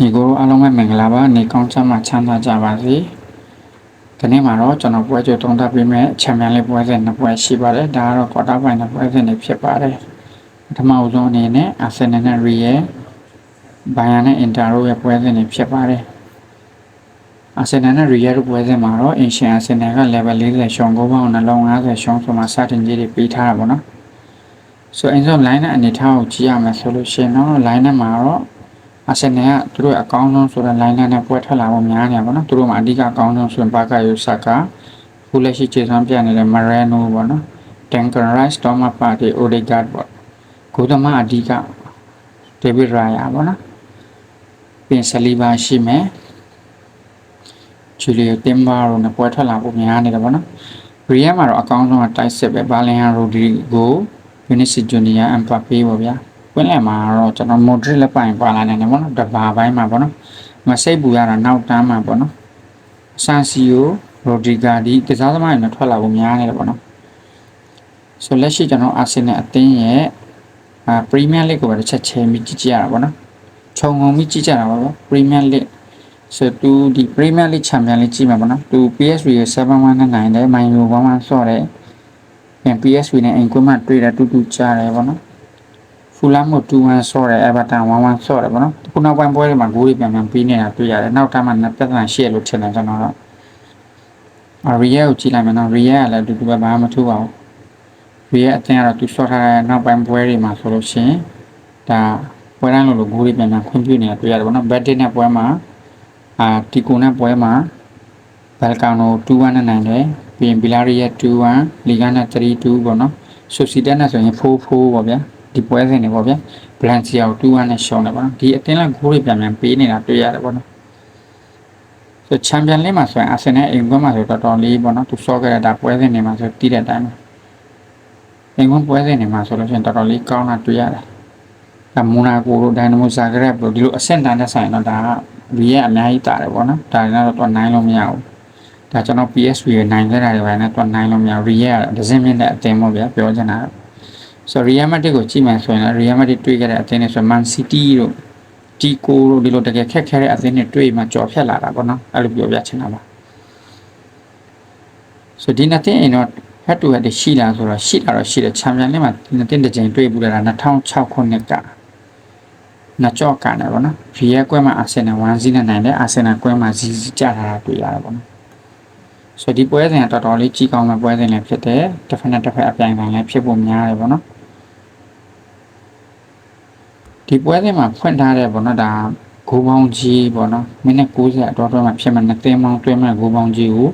ညီကိုတို့အားလုံးပဲမင်္ဂလာပါနေကောင်းချမ်းမှချမ်းသာကြပါစေဒီနေ့မှာတော့ကျွန်တော်ပွဲကြုံသုံးသပ်ပေးမယ့်ချန်ပီယံလိပွဲစဉ်နှစ်ပွဲရှိပါတယ်ဒါကတော့ကွာတာဖိုင်နယ်ပွဲစဉ်တွေဖြစ်ပါတယ်ပထမအဆုံးအနေနဲ့အာဆင်နယ်နဲ့ရီယယ်ဘိုင်ယန်နဲ့အင်တာတို့ရဲ့ပွဲစဉ်တွေဖြစ်ပါတယ်အာဆင်နယ်နဲ့ရီယယ်တို့ပွဲစဉ်မှာတော့အင်ရှင်အာဆင်နယ်က level 40ရှုံးကိုပေါင်းနှလုံး50ရှုံးဆိုမှစတင်ကြီးတွေပေးထားတာပေါ့နော်ဆိုအင်ဆုံး line နဲ့အနေထားကိုကြည့်ရမယ်ဆိုလို့ရှိရင်တော့ line နဲ့မှာတော့ အာဆင်နယ်ကသူတို့အကောင်းဆုံးဆိုတဲ့ line နဲ့ပွဲထွက်လာဖို့များနေပါတော့သူတို့မှာအဓိကအကောင်းဆုံးဆိုရင်ဘာကာယိုဆာကာခုလက်ရှိခြေစွမ်းပြနေတဲ့မရဲနိုပေါ့နော်တန်ကန်ရိုက်စတော်မပါတီအိုဒီဂတ်ပေါ့ဂိုသမအဓိကဒေးဗစ်ရာယာပေါ့နော်ပြင်ဆလီဘာရှိမယ်ဂျူလီယိုတင်ဘာရိုနဲ့ပွဲထွက်လာဖို့များနေတယ်ပေါ့နော်ရီယယ်မှာတော့အကောင်းဆုံးကတိုက်စစ်ပဲဘာလင်ဟာရိုဒီဂိုဗီနီစီဂျူနီယာအမ်ပါပေပေါ့ဗျာ ကွင်းလယ်မှာတော့ကျွန်တော် moderate လက်ပိုင်ပါလာနေတယ်ပေါ့နော်တဘာပိုင်းမှာပေါ့နော်မစိတ်ပူရတာနောက်တန်းမှာပေါ့နော်ဆန်စီယိုရိုဒီဂါဒီကစားသမားတွေနဲ့ထွက်လာဖို့များနေတယ်ပေါ့နော်ဆိုလက်ရှိကျွန်တော်အာဆင်နယ်အသင်းရဲ့အာပရီးမီးယားလိဂ်ကိုပဲတစ်ချက်ချဲပြီးကြည့်ကြရတာပေါ့နော်ခြုံငုံပြီးကြည့်ကြတာပါပေါ့ပရီးမီးယားလိဂ်ဆိုသူဒီပရီးမီးယားလိဂ်ချန်ပီယံလိဂ်ကြည့်မှာပေါ့နော်သူ PSV ရဲ့7-1နဲ့နိုင်တယ်မိုင်ယူ1-1ဆော့တယ်ပြန် PSV နဲ့အင်ကွင်းမှတွေ့တယ်တူတူကြားတယ်ပေါ့နော် ဖူလမ်ကို2-1ဆော့တယ်အဲဗာတန်1-1ဆော့တယ်ပေါ့နော်ခုနောက်ပိုင်းပွဲတွေမှာဂိုးတွေပြန်ပြန်ပြီးနေတာတွေ့ရတယ်နောက်ထပ်မှနှစ်ပြဿနာရှိရလို့ထင်တယ်ကျွန်တော်တော့ရီယယ်ကိုကြည့်လိုက်မယ်နော်ရီယယ်ကလည်းအတူတူပဲဘာမှမထူးပါဘူးရီယယ်အတင်းကတော့သူဆော့ထားတဲ့နောက်ပိုင်းပွဲတွေမှာဆိုလို့ရှိရင်ဒါပွဲတိုင်းလိုလိုဂိုးတွေပြန်ပြန်ခွင့်ပြုနေတာတွေ့ရတယ်ပေါ့နော်ဘက်တစ်နဲ့ပွဲမှာအာတီကိုနဲ့ပွဲမှာဘယ်ကောင်ကို2-1နဲ့နိုင်တယ်ပြီးရင်ဘီလာရီယယ်2-1လီဂါနဲ့3-2ပေါ့နော်ဆိုစီတက်နဲ့ဆိုရင်4-4ပေါ့ဗျာ ဒီပွဲစဉ်တွေပေါ့ဗျာဘလန်စီယာကို2-1နဲ့ရှုံးတယ်ပေါ့နော်ဒီအတင်းလက်ဂိုးတွေပြန်ပြန်ပေးနေတာတွေ့ရတယ်ပေါ့နော်ဆိုချန်ပီယံလိမှာဆိုရင်အာဆင်နယ်အိမ်ကွန်းမှာဆိုတော်တော်လေးပေါ့နော်သူဆော့ခဲ့တဲ့ဒါပွဲစဉ်တွေမှာဆိုတီးတဲ့အတိုင်းအိမ်ကွန်းပွဲစဉ်တွေမှာဆိုလို့ရှိရင်တော်တော်လေးကောင်းတာတွေ့ရတယ်ဒါမိုနာကိုတို့ဒိုင်နမိုဇာဂရက်တို့ဒီလိုအဆင့်တန်းတဲ့ဆိုင်တော့ဒါကဘီရဲ့အများကြီးတာတယ်ပေါ့နော်ဒါတွေကတော့တော့နိုင်လို့မရဘူးဒါကျွန်တော် PSV ရဲ့နိုင်ခဲ့တာတွေပဲနဲ့တော့နိုင်လို့မရဘူးရီရဲ့ဒဇင်းမြင့်တဲ့အတင်းပေါ့ဗျာပြောချင်တာ ဆိုရီယယ်မက်ဒစ်ကိုကြည့်မှဆိုရင်ရီယယ်မက်ဒစ်တွေ့ခဲ့တဲ့အတင်းတွေဆို Man City တို့တီကိုတို့ဒီလိုတကယ်ခက်ခဲတဲ့အသင်းတွေတွေ့မှကြော်ဖြတ်လာတာပေါ့နော်အဲ့လိုပြောပြချင်တာပါဆိုဒီနှစ်တင်းအိမ်တော့ head to head ရှိလားဆိုတော့ရှိတာတော့ရှိတယ်ချန်ပီယံလိမှာဒီနှစ်တင်းတစ်ချိန်တွေ့ဘူးလား2006ခုနှစ်ကနှစ်ကြော့ကနေပေါ့နော်ရီယယ်ကွဲမှာအာဆင်နယ်1-0နဲ့နိုင်တယ်အာဆင်နယ်ကွဲမှာ0-0ကြထားတာတွေ့ရတယ်ပေါ့နော်ဆိုဒီပွဲစဉ်ကတော်တော်လေးကြီးကောင်းတဲ့ပွဲစဉ်လည်းဖြစ်တယ်တစ်ဖက်နဲ့တစ်ဖက်အပြိုင်တိုင်းလည်းဖြစ်ဖို့များတယ်ပေါ့နော် ဒီပွဲစဉ်မှာဖွင့်ထားတဲ့ပေါ့နော်ဒါဂိုးပေါင်းကြီးပေါ့နော်မိနစ်90အတော်တော်မှာဖြစ်မှနှစ်သင်းပေါင်းတွဲမဲ့ဂိုးပေါင်းကြီးကို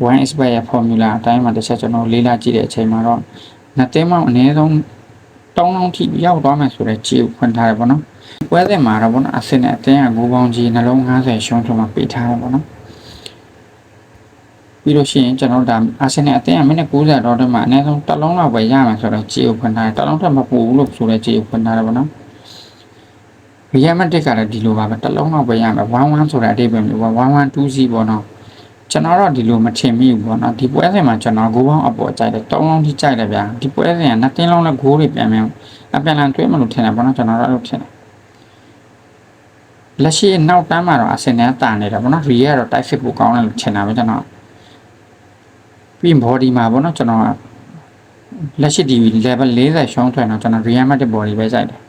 1 expert ရဲ့ formula အတိုင်းမှာတစ်ချက်ကျွန်တော်လေးလာကြည့်တဲ့အချိန်မှာတော့နှစ်သင်းပေါင်းအနည်းဆုံးတောင်းတောင်းထိရောက်သွားမယ်ဆိုတဲ့ကြီးကိုဖွင့်ထားတယ်ပေါ့နော်ပွဲစဉ်မှာတော့ပေါ့နော်အဆင်နဲ့အသင်းကဂိုးပေါင်းကြီးနှလုံး90ရှုံးထုံးမှာပေးထားတယ်ပေါ့နော်ပြီးလို့ရှိရင်ကျွန်တော်ဒါအာဆင်နယ်အသင်းကမိနစ်90တော့တည်းမှာအနည်းဆုံးတစ်လုံးလောက်ပဲရမှာဆိုတော့ကြေးကိုဖွင့်ထားတယ်တစ်လုံးထက်မပိုဘူးလို့ဆိုတဲ့ကြေးကိုဖွင့်ထားတယ်ပေါ့နော် ရီယယ်မက်တစ်ကလည်းဒီလိုပါပဲတစ်လုံးလောက်ပဲရမှာ1-1ဆိုတဲ့အတိတ်ပဲမျိုးပေါ့1-1-2စီပေါ့နော်ကျွန်တော်တော့ဒီလိုမထင်မိဘူးပေါ့နော်ဒီပွဲစဉ်မှာကျွန်တော်ဂိုးပေါင်းအပေါ်ကြိုက်တယ်တောင်းလုံးထိကြိုက်တယ်ဗျာဒီပွဲစဉ်ကနှစ်တင်းလုံးနဲ့ဂိုးတွေပြန်ပြန်အပြန်လန်တွဲမလို့ထင်တယ်ပေါ့နော်ကျွန်တော်တော့အဲ့လိုထင်တယ်လက်ရှိနောက်တန်းမှာတော့အဆင်နဲ့တာနေတယ်ပေါ့နော်ရီယယ်ကတော့တိုက်ဖစ်ပိုကောင်းတယ်လို့ထင်တာပဲကျွန်တော်ပြီး body မှာပေါ့နော်ကျွန်တော်လက်ရှိဒီ level 40ရှုံးထွက်တော့ကျွန်တော် real matic body ပဲစိုက်တယ်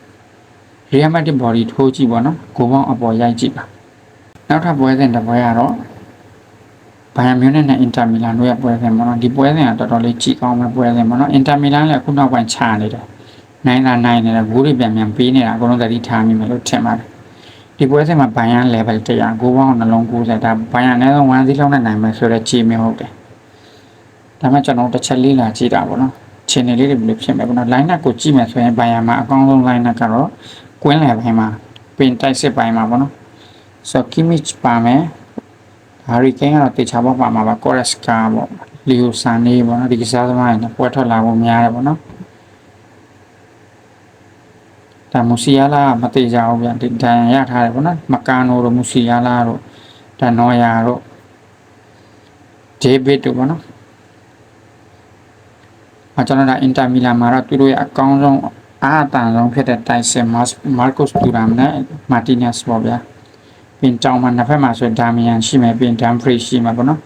real matic body ထိုးကြည့်ပေါ့နော်ကိုပေါင်းအပေါ်ရိုက်ကြည့်ပါနောက်ထပ်ပွဲစဉ်တစ်ပွဲကတော့ဘိုင်ယန်မြူနစ်နဲ့အင်တာမီလန်တို့ရဲ့ပွဲစဉ်ပေါ့နော်ဒီပွဲစဉ်ကတော်တော်လေးကြည့်ကောင်းမဲ့ပွဲစဉ်ပေါ့နော်အင်တာမီလန်လည်းအခုနောက်ပိုင်းချနေတယ်နိုင်တာနိုင်နေတယ်ဂိုးတွေပြန်ပြန်ပေးနေတာအကုန်လုံးသတိထားမိမယ်လို့ထင်ပါတယ်ဒီပွဲစဉ်မှာဘိုင်ယန် level 100ဂိုးပေါင်းနှလုံး90ဒါဘိုင်ယန်နဲ့ဆုံး1စီးလုံးနဲ့နိုင်မယ်ဆိုတော့ခြေမျိုးဟုတ်တယ်ဒါမှကျွန်တော်တစ်ချက်လေးလာကြည့်တာပေါ့နော်ခြေနေလေးတွေဘယ်လိုဖြစ်မလဲပေါ့နော် line up ကိုကြည့်မယ်ဆိုရင်ဘိုင်ယန်မှာအကောင်းဆုံး line up ကတော့ ကွင်းလယ်ပိုင်းမှာပင်တိုက်စစ်ပိုင်းမှာပေါ့နော်ဆိုကီမစ်ပါမယ်ဟာရီကိန်းကတော့တေချာပေါက်ပါမှာပါကောရက်စကာပေါ့လီယိုဆန်နေပေါ့နော်ဒီကစားသမားတွေနဲ့ပွဲထွက်လာဖို့များတယ်ပေါ့နော်ဒါမူစီယာလာမတေချာဘူးဗျဒီဒန်ရထားတယ်ပေါ့နော်မကာနိုတို့မူစီယာလာတို့ဒါနော်ယာတို့ဂျေဘစ်တို့ပေါ့နော်အကျွန်တော်ဒါအင်တာမီလန်မှာတော့သူတို့ရဲ့အကောင်းဆုံး အားအတန်ဆုံးဖြစ်တဲ့တိုင်ဆင်မားကိုစ်တူရမ်နဲ့မာတီနက်စ်ပေါ့ဗျာပြင်ကြောင်မှာနှစ်ဖက်မှာဆိုဒါမီယန်ရှိမယ်ပြင်ဒမ်ဖရီရှိမှာပေါ့နော်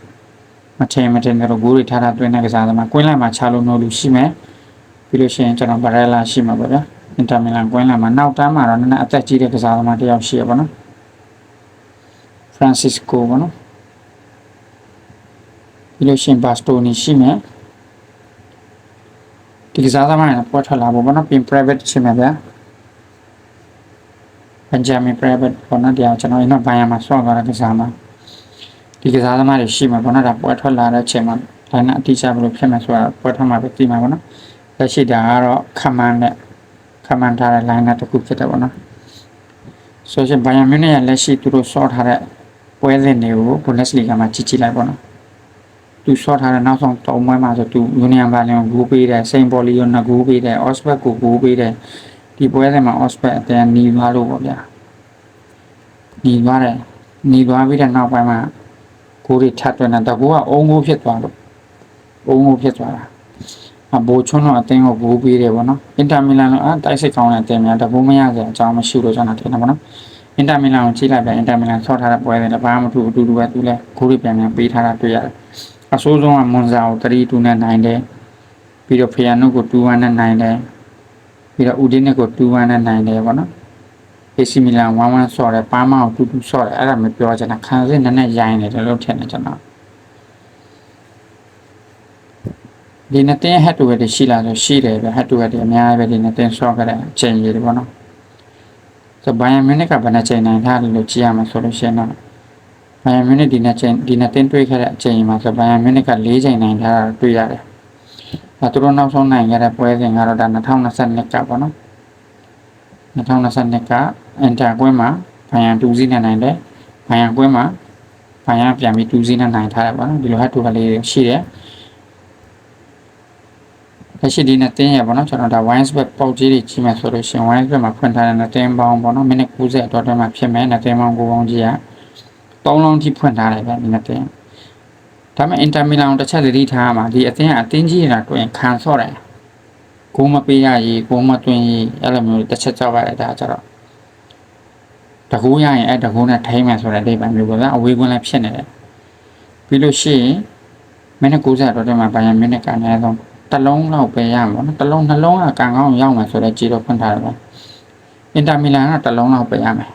မထင်မထင်တော့ဂိုးတွေထားတာတွင်းတဲ့ကစားသမားကွင်းလိုက်မှာချလို့နိုးလူရှိမယ်ပြီးလို့ရှိရင်ကျွန်တော်ဗရက်လာရှိမှာပေါ့ဗျာအင်တာမီလန်ကွင်းလိုက်မှာနောက်တန်းမှာတော့နည်းနည်းအသက်ကြီးတဲ့ကစားသမားတစ်ယောက်ရှိရပါတော့ဖရန်စစ်ကိုပေါ့နော်ပြီးလို့ရှိရင်ဘာစတိုနီရှိမယ် ဒီကစားသမားကပေါ်ထွက်လာဖို့ပေါ့နော်ပြင် private ရှိမယ်ဗျာဘန်ဂျာမင် private ပေါ့နော်တရားကျွန်တော်အင်းတော့ဘိုင်ယာမှာဆော့သွားတဲ့ကစားမှာဒီကစားသမားတွေရှိမှာပေါ့နော်ဒါပွဲထွက်လာတဲ့အချိန်မှာဒါနဲ့အတိအကျဘယ်လိုဖြစ်မယ်ဆိုတာပွဲထွက်မှာပဲသိမှာပေါ့နော်လက်ရှိဒါကတော့ခမန်နဲ့ခမန်ထားတဲ့ line တစ်ခုဖြစ်တယ်ပေါ့နော်ဆိုရှင်ဘိုင်ယာမြူနစ်ရဲ့လက်ရှိသူတို့ဆော့ထားတဲ့ပွဲစဉ်တွေကို Bundesliga မှာကြည့်ကြည့်လိုက်ပေါ့နော် သူဆော့ထားတဲ့နောက်ဆုံး၃ပွဲမှာဆိုသူ Union Berlin ကိုဂိုးပေးတယ် Saint Pauli ကို2ဂိုးပေးတယ် Augsburg ကိုဂိုးပေးတယ် ဒီပွဲစဉ်မှာ Osprey အတန်หนีသွားလို့ပေါ့ဗျာหนีသွားတယ်หนีသွားပြီးတဲ့နောက်ပိုင်းမှာကိုယ်တွေထပ်တွင်တာတကူကအုံငိုးဖြစ်သွားလို့အုံငိုးဖြစ်သွားတာအဘိုးချွန်းတော့အတင်းကိုဂိုးပေးတယ်ပေါ့နော်အင်တာမီလန်ကအာတိုက်စစ်ကောင်းတဲ့အတင်းများတကူမရစရာအကြောင်းမရှိလို့ကျွန်တော်ထင်တယ်ပေါ့နော်အင်တာမီလန်ကိုကြည့်လိုက်ပြန်အင်တာမီလန်ဆော့ထားတဲ့ပွဲတွေလည်းဘာမှမထူအတူတူပဲသူလည်းဂိုးတွေပြန်ပြန်ပေးထားတာတွေ့ရတယ် အဆိုးဆုံးကမွန်ဇာကို3-2နဲ့နိုင်တယ်ပြီးတော့ဖီယာနိုကို2-1နဲ့နိုင်တယ်ပြီးတော့ဦးဒင်းနဲ့ကို2-1နဲ့နိုင်တယ်ပေါ့နော် AC Milan 1-1ဆော့တယ်ပါမာကို2-2ဆော့တယ်အဲ့ဒါမျိုးပြောချင်တာခံစစ်နည်းနည်းရိုင်းတယ်လို့ထင်တယ်ကျွန်တော်ဒီနှစ်တင်း head to head တွေရှိလာဆိုရှိတယ်ပဲ head to head တွေအများကြီးပဲဒီနှစ်တင်းဆော့ခဲ့တဲ့အချိန်ကြီးတွေပေါ့နော်ဆိုဘိုင်ယန်မြူနစ်ကဘယ်နှချိန်နိုင်ထားတယ်လို့ကြည့်ရမှာဆိုလို့ရှိရင်တော့ ဘိုင်ယန်မြူနစ်ဒီနှစ်ချိန်ဒီနှစ်တင်းတွေ့ခဲ့တဲ့အချိန်မှာဆိုဘိုင်ယန်မြူနစ်က၄ချိန်နိုင်ထားတာတွေ့ရတယ်အဲသူတို့နောက်ဆုံးနိုင်ခဲ့တဲ့ပွဲစဉ်ကတော့ဒါ2022ကပေါ့နော်2022ကအင်တာကွင်းမှာဘိုင်ယန်2စီးနဲ့နိုင်တယ်ဘိုင်ယန်ကွင်းမှာဘိုင်ယန်ပြန်ပြီး2စီးနဲ့နိုင်ထားတယ်ပေါ့နော်ဒီလိုဟတ်တူကလေးတွေရှိတယ်လက်ရှိဒီနဲ့တင်းရပေါ့နော်ကျွန်တော်ဒါ wines web ပေါက်ကြီးတွေကြီးမယ်ဆိုလို့ရှိရင် wines web မှာဖွင့်ထားတဲ့နဲ့တင်းပေါင်းပေါ့နော်မိနစ်90အတွင်းမှာဖြစ်မယ်နဲ့တင်းပေါင်း9ပေါင်းကြီးက 3လုံးထိဖွင့်ထားတယ်ဗျဒီနဲ့တင်းဒါပေမဲ့ Inter Milan တစ်ချက်သတိထားရမှာဒီအသင်းကအသင်းကြီးနေတာတွေ့ရင်ခံဆော့တယ်ကိုမပေးရရေးကိုမတွင်ရေးအဲ့လိုမျိုးတစ်ချက်ကြောက်ရတယ်ဒါကြတော့တကူရရင်အဲ့တကူနဲ့ထိမ့်မယ်ဆိုတဲ့အဓိပ္ပာယ်မျိုးပေါ့ဗျာအဝေးကွင်းလည်းဖြစ်နေတယ်ပြီးလို့ရှိရင်မိနစ်90အတွင်းမှာဘိုင်ယန်မိနစ်ကအနည်းဆုံးတစ်လုံးလောက်ပဲရမှာနော်တစ်လုံးနှလုံးကကံကောင်းရောက်မှာဆိုတော့ကြည်တော့ဖွင့်ထားတယ်ဗျအင်တာမီလန်ကတစ်လုံးလောက်ပဲရမယ်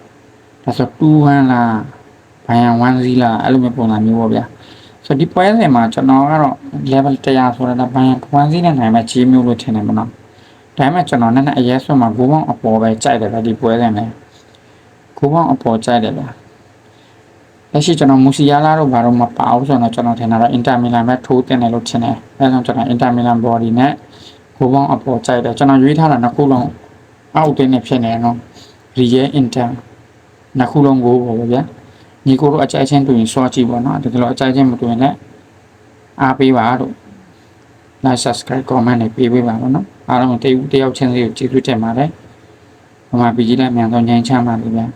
ဒါဆို2-1လား ဘိုင်ယန်1-0လားအဲ့လိုမျိုးပုံစံမျိုးပေါ့ဗျာဆိုဒီပွဲစဉ်မှာကျွန်တော်ကတော့ level 100ဆိုတော့ဘိုင်ယန်1-0နဲ့နိုင်မဲ့ကြီးမျိုးလို့ထင်တယ်မနော်ဒါပေမဲ့ကျွန်တော်နဲ့အရဲဆွတ်မှာဂိုးပေါင်းအပေါ်ပဲကြိုက်တယ်ဗျဒီပွဲစဉ်နဲ့ဂိုးပေါင်းအပေါ်ကြိုက်တယ်ဗျလက်ရှိကျွန်တော်မူစီယာလာတို့ဘာလို့မပါဘူးဆိုတော့ကျွန်တော်ထင်တာတော့အင်တာမီလန်ပဲထိုးတင်တယ်လို့ထင်တယ်အဲဒါကြောင့်ကျွန်တော်အင်တာမီလန် body နဲ့ဂိုးပေါင်းအပေါ်ကြိုက်တယ်ကျွန်တော်ရွေးထားတာနှစ်ခုလုံးအောက်တင်းနဲ့ဖြစ်နေတယ်နော်ရီယဲအင်တာနှစ်ခုလုံးကိုပေါ့ဗျာ ညီကိုတို့အကြိုက်ချင်းတူရင်စောကြည့်ပေါ့နော်တကယ်လို့အကြိုက်ချင်းမတူရင်လည်းအားပေးပါလို့ like subscribe comment တွေပေးပေးပါပေါ့နော်အားလုံးတယောက်တယောက်ချင်းစီကိုကျေးဇူးတင်ပါတယ်ဟိုမှာပြီးကြည့်လိုက်မြန်ဆုံးညင်ချမ်းပါလိမ့်ဗျာ